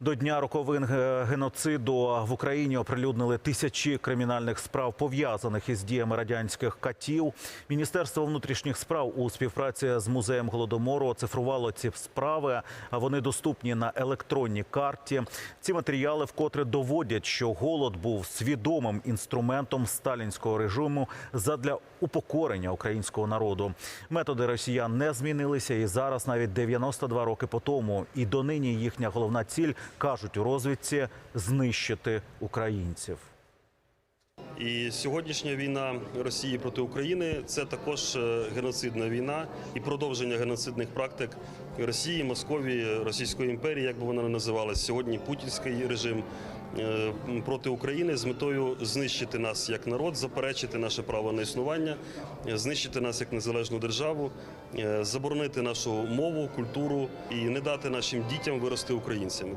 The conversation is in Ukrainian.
До дня роковин геноциду в Україні оприлюднили тисячі кримінальних справ пов'язаних із діями радянських катів. Міністерство внутрішніх справ у співпраці з музеєм голодомору оцифрувало ці справи. А вони доступні на електронній карті. Ці матеріали вкотре доводять, що голод був свідомим інструментом сталінського режиму задля упокорення українського народу. Методи росіян не змінилися, і зараз, навіть 92 роки по тому, і донині їхня головна ціль кажуть у розвідці знищити українців. І сьогоднішня війна Росії проти України це також е, геноцидна війна і продовження геноцидних практик Росії, Московії, Російської імперії, як би вона не називалась. Сьогодні путінський режим е, проти України з метою знищити нас як народ, заперечити наше право на існування, е, знищити нас як незалежну державу, заборонити нашу мову, культуру і не дати нашим дітям вирости українцями.